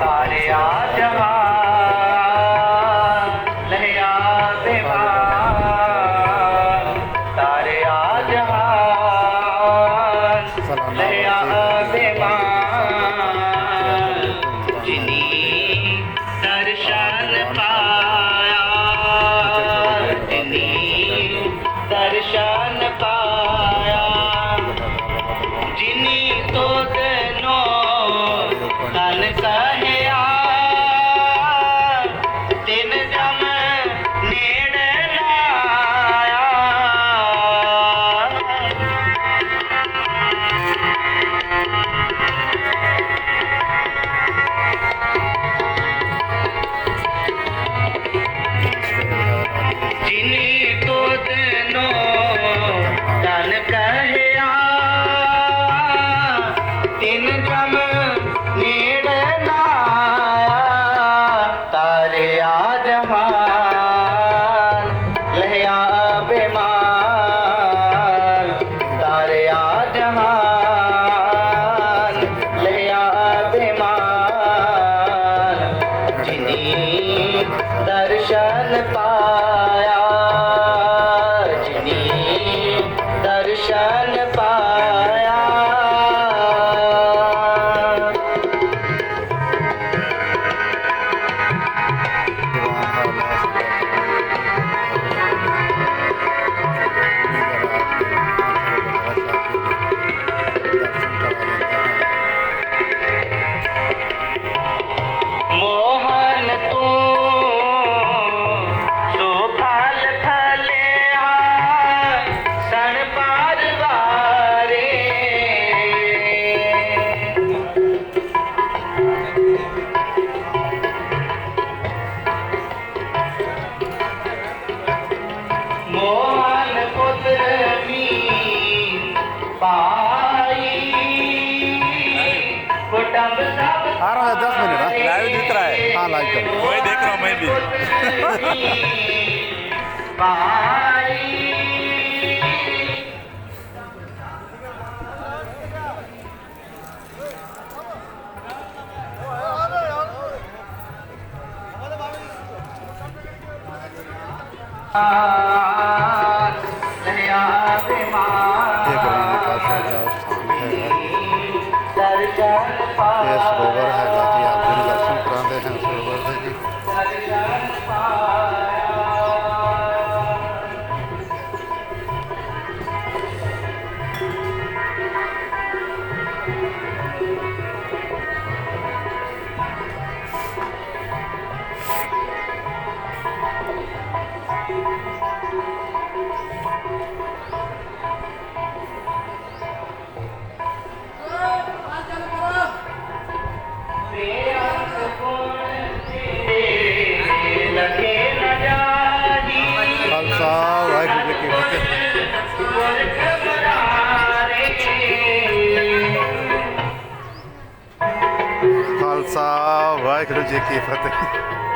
ਤਾਰਿਆ ਜਵਾ आ रहा है दस मिनट हाँ लाइव दिख रहा है हाँ लाइव कर वही देख रहा हूँ मैं भी दरिया मां Strike no dia que ir pra ter.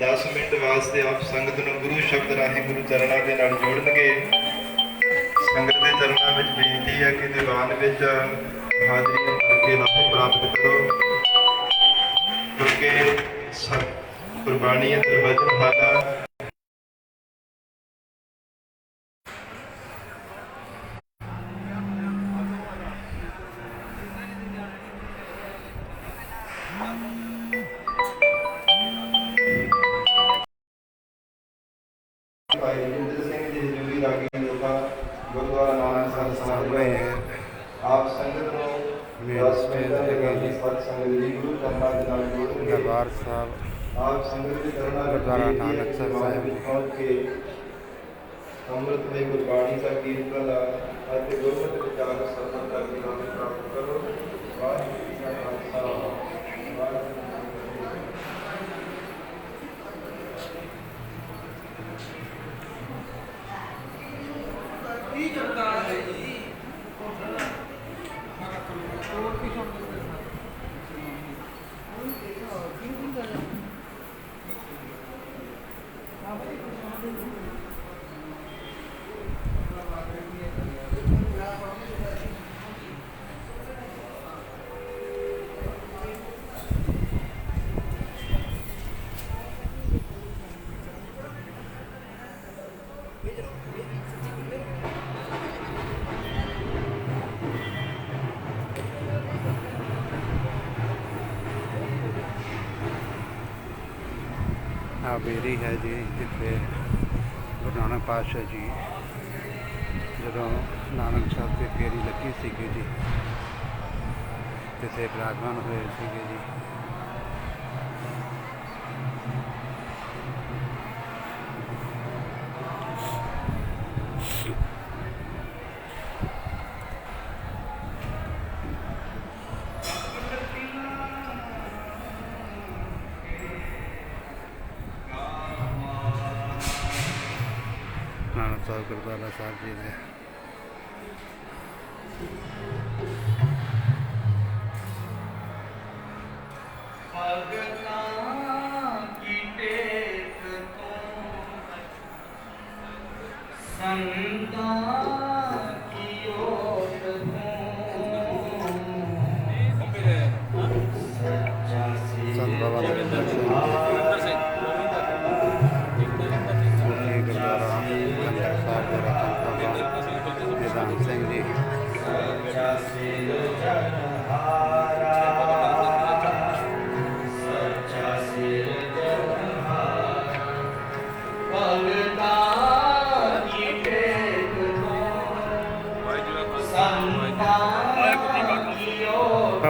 10 minute ਵਾਸਤੇ ਆਪ ਸੰਗਤ ਨੂੰ ਗੁਰੂ ਸ਼ਬਦ ਰਾਹੀਂ ਗੁਰੂ ਚਰਨਾਂ ਦੇ ਨਾਲ ਜੋੜਨਗੇ। ਸੰਗਤ ਦੇ ਚਰਨਾਂ ਵਿੱਚ ਬੇਨਤੀ ਹੈ ਕਿ ਦੀਵਾਨ ਵਿੱਚ ਹਾਜ਼ਰੀ ਕਰਕੇ ਲਾਭ ਪ੍ਰਾਪਤ ਕਰੋ। ਕਿਉਂਕਿ ਸਤ ਕੁਰਬਾਨੀ ਅਤੇ ਵਚਨ ਹਾਲਾ ਨਾਨਕਸਰ ਦੀਵਾਨ ਸਾਹਿਬ ਵਿੱਚ ਪਹੁੰਚ ਕੇ ਅੰਮ੍ਰਿਤ ਦੇ ਗੁਰਬਾਣੀ ਦਾ ਕੀਰਤਨ ਅਤੇ ਗੁਰਮਤਿ ਵਿਚਾਰ ਸਰਬਤ ਦਾ ਗਿਆਨ ਪ੍ਰਾਪਤ ਕਰੋ ਵਾਹਿਗੁਰੂ ਜੀ ਕਾ ਖਾਲਸਾ ਬੇਰੀ ਹੈ ਜੀ, ਜਿੱਥੇ ਗੁਰੂ ਨਾਨਕ ਪਾਤਸ਼ਾਹ ਜੀ ਜਦੋਂ ਨਾਨਕ ਸਾਹਿਬ ਤੇ ਬੇਰੀ ਲੱਗੀ ਸੀਗੀ ਜੀ, ਜਿੱਥੇ ਬਿਰਾਜਮਾਨ ਹੋਏ ਸੀਗੇ ਜੀ। ਸਾਹਿਬ ਗੁਰਦੁਆਰਾ ਸਾਹਿਬ ਜੀ ਦੇ। ਭਗਤਾਂ ਕੀ ਟੇਕ ਤੂੰ ਸੰਤਾਂ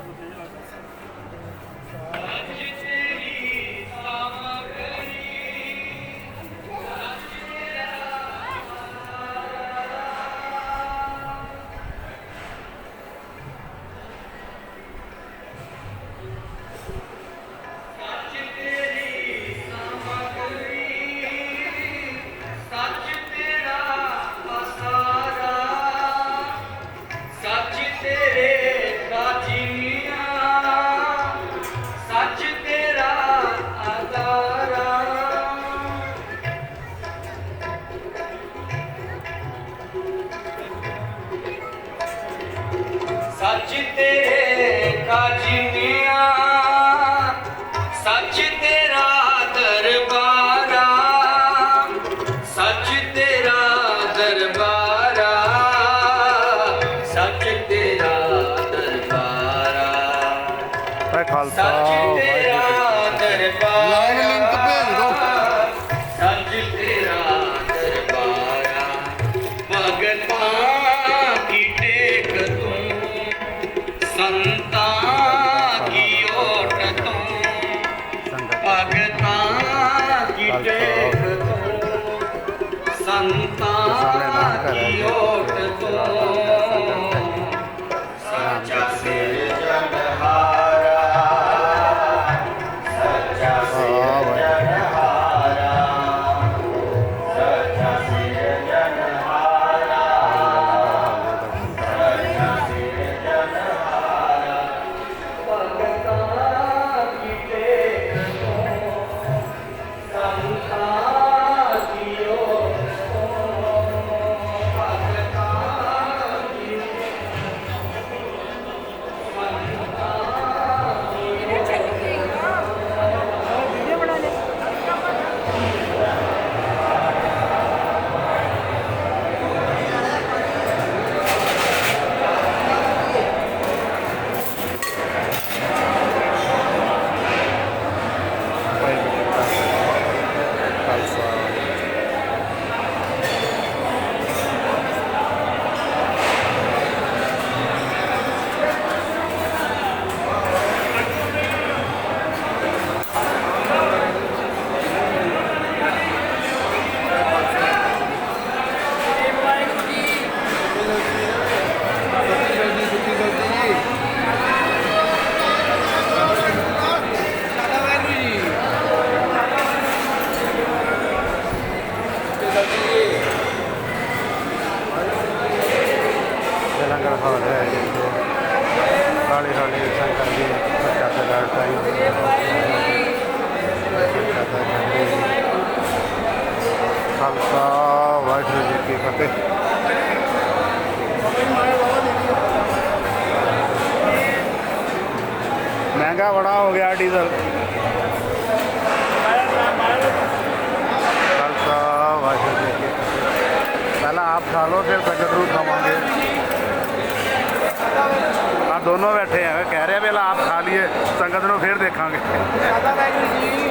drive with me. I've Kazini ਇਹ ਲੰਗਰ ਹਾਲ ਹੈ ਜਿੱਥੇ ਹੌਲੀ ਹੌਲੀ ਸੰਗਤ ਦੀ ਪ੍ਰਚਾਰ ਕਰਦਾ ਹੈ ਖਾਲਸਾ, ਵਾਹਿਗੁਰੂ ਜੀ ਕੀ ਫਤਿਹ। ਮਹਿੰਗਾ ਬੜਾ ਹੋ ਗਿਆ ਡੀਜ਼ਲ। ਖਾਲਸਾ, ਵਾਹਿਗੁਰੂ ਜੀ ਕੀ ਫਤਿਹ। ਪਹਿਲਾਂ ਆਪ ਖਾ ਲਓ, ਫਿਰ ਸੰਗਤ ਨੂੰ ਖਾਵਾਂਗੇ। ਆ ਦੋਨੋਂ ਬੈਠੇ ਆ ਕਹਿ ਰਿਹਾ ਪਹਿਲਾਂ ਆਪ ਖਾ ਲਈਏ ਸੰਗਤ ਨੂੰ ਫਿਰ ਦੇਖਾਂਗੇ। ਸ਼ਾਦਾ ਵੈਗੁਰੂ ਜੀ।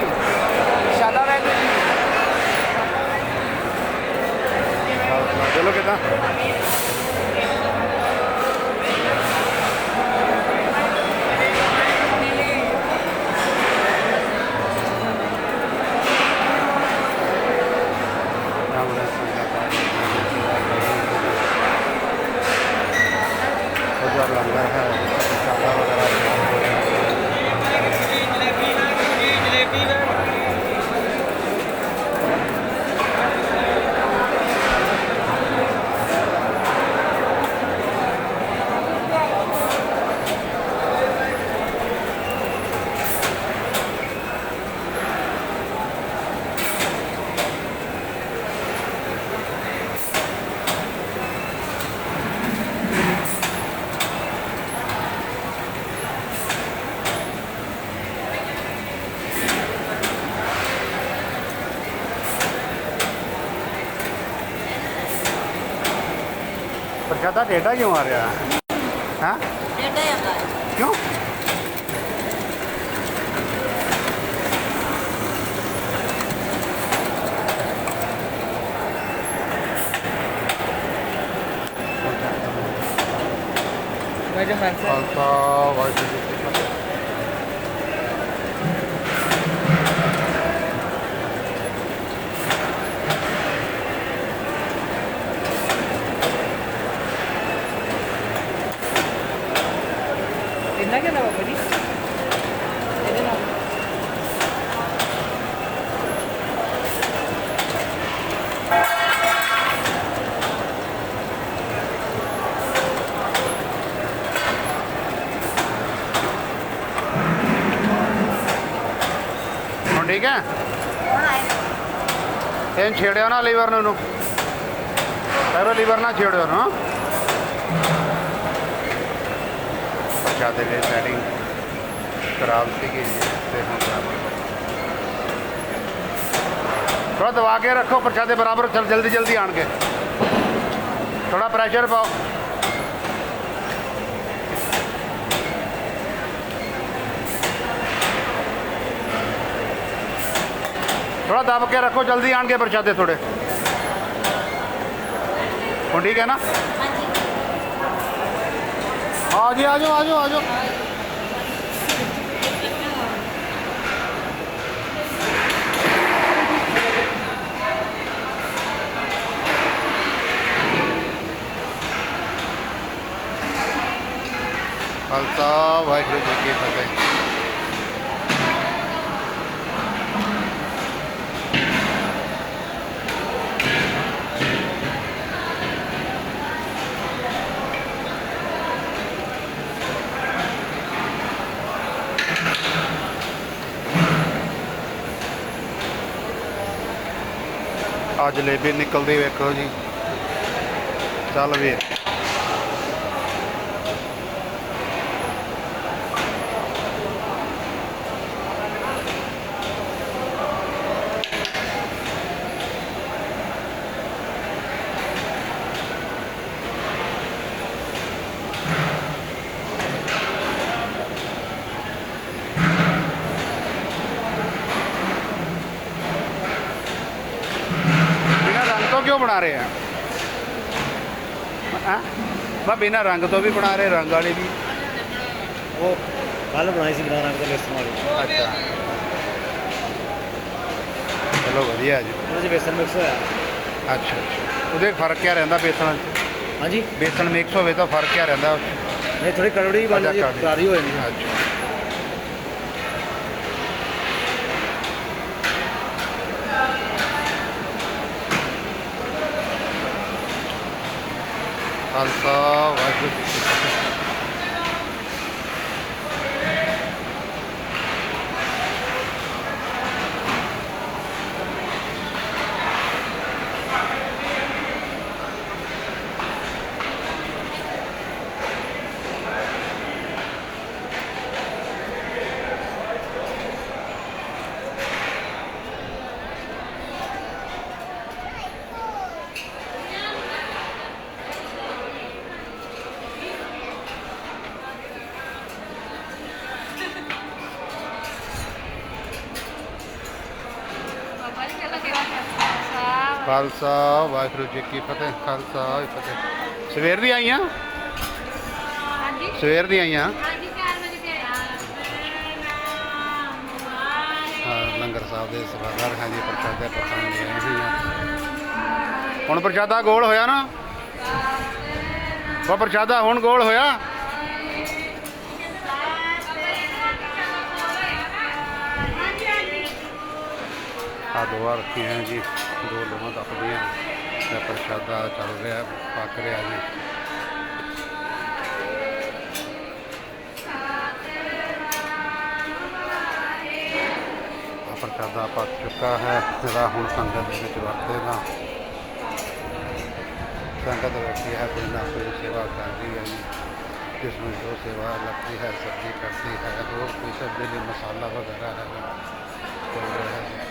ਸ਼ਾਦਾ ਵੈਗੁਰੂ ਜੀ। ਚਲੋ ਕਿਦਾਂ ਉਧਰ ਲੰਗਰ ਹੈ ਸਾਦਾ ਵਗੈਰਾ ਪ੍ਰਸ਼ਾਦਾ ਟੇਢਾ ਕਿਉਂ ਆ ਰਿਹਾ ਹਾਂ ਡੇਢਾ ਹੀ ਆਉਂਦਾ ਹੈ ਕਿਉਂ measurements ਹੈ ਖਾਲਸਾ ਵਾਹਿਗੁਰੂ ਜੀ ਕੀ ਫਤਿਹ ਇੰਨਾ ਕਿੰਨਾ ਬਾਬਾ ਜੀ ਇਹਦੇ ਨਾਲ ਹੁਣ ਨਾ ਪ੍ਰਸ਼ਾਦੇ ਦੀ ਸੈਟਿੰਗ ਖਰਾਬ ਸੀਗੀ ਜੀ, ਤੇ ਹੁਣ ਬਰਾਬਰ ਥੋੜਾ ਦਬਾ ਕੇ ਰੱਖੋ, ਪ੍ਰਸ਼ਾਦੇ ਬਰਾਬਰ ਚਲ ਜਲਦੀ ਜਲਦੀ ਆਣਗੇ। ਥੋੜਾ ਪ੍ਰੈਸ਼ਰ ਪਾਓ। ਥੋੜਾ ਦਬ ਕੇ ਰੱਖੋ, ਜਲਦੀ ਆਣਗੇ ਪ੍ਰਸ਼ਾਦੇ ਥੋੜੇ ਹੁਣ ਠੀਕ ਹੈ ਨਾ? ਆ ਜੀ ਆ ਜਾਓ ਆ ਜਾਓ ਆ ਜਾਓ। ਖਾਲਸਾ ਵਾਹਿਗੁਰੂ ਜੀ ਕੀ ਫਤਿਹ। ਆ ਜਲੇਬੀ ਨਿਕਲਦੀ ਵੇਖੋ ਜੀ। ਚੱਲ ਵੀਰ ਬਿਨਾਂ ਕਿਉਂ ਬਣਾ ਰਹੇ ਆ? ਹਾਂ? ਮੈਂ ਬਿਨਾਂ ਰੰਗ ਤੋਂ ਵੀ ਬਣਾ ਰਹੇ ਰੰਗ ਵਾਲੇ ਵੀ। ਉਹ ਕੱਲ ਬਣਾਈ ਸੀ ਬਿਨਾਂ ਰੰਗ ਦੇ ਬੇਸਣ ਵਾਲੀ। ਅੱਛਾ। ਚਲੋ ਵਧੀਆ ਜੀ। ਉਹਦੇ ਚ ਬੇਸਣ ਮਿਕਸ ਹੋਇਆ। ਅੱਛਾ ਅੱਛਾ। ਉਹਦੇ ਫ਼ਰਕ ਕੀ ਰਹਿੰਦਾ ਬੇਸਣ 'ਚ? ਹਾਂਜੀ। ਬੇਸਣ ਮਿਕਸ ਹੋਵੇ ਤਾਂ ਫ਼ਰਕ ਕੀ ਰਹਿੰਦਾ? ਇਹ ਥੋੜੀ ਕੜਵੜੀ ਬਣ ਜਾਂਦੀ ਕਰਾਰੀ ਹੋ ਜਾਂਦੀ ਹੈ। ਅੱਛਾ। ਖਾਲਸਾ ਵਾਹਿਗੁਰੂ ਜੀ ਕੀ ਖਾਲਸਾ ਵਾਹਿਗੁਰੂ ਜੀ ਕੀ ਫਤਿਹ ਖਾਲਸਾ ਫਤਿਹ। ਸਵੇਰ ਦੀ ਆਈਆਂ? ਹਾਂਜੀ। ਸਵੇਰ ਦੀ ਆਈਆਂ? ਹਾਂਜੀ 4 ਵਜੇ ਤੇ ਹਾਂ, ਲੰਗਰ ਸਾਹਿਬ ਦੇ ਸੇਵਾਦਾਰ ਹਾਂ ਜੀ ਪ੍ਰਸ਼ਾਦੇ ਪਕਾਉਣ ਲਈ ਆਏ ਹਾਂ ਹੁਣ ਪ੍ਰਸ਼ਾਦਾ ਗੋਲ ਹੋਇਆ ਨਾ? ਉਹ ਪ੍ਰਸ਼ਾਦਾ ਹੁਣ ਗੋਲ ਹੋਇਆ? ਆ ਦੁਆ ਹੈ ਜੀ। ਦੋ ਲੋਹਾਂ ਤਪਦੀਆਂ ਤੇ ਪ੍ਰਸ਼ਾਦਾ ਚੱਲ ਰਿਹਾ ਪੱਕ ਰਿਹਾ ਜੀ ਆ ਪ੍ਰਸ਼ਾਦਾ ਪੱਕ ਚੁੱਕਾ ਹੈ ਜਿਹੜਾ ਹੁਣ ਸੰਗਤ ਦੇ ਵਿੱਚ ਵਰਤੇਗਾ ਸੰਗਤ ਬੈਠੀ ਹੈ ਕੋਈ ਨਾ ਕੋਈ ਸੇਵਾ ਕਰ ਰਹੀ ਹੈ ਜੀ जिसमें जो सेवा लगती है सब्जी करती है और कोई सब लिए मसाला वगैरह है चल रहा है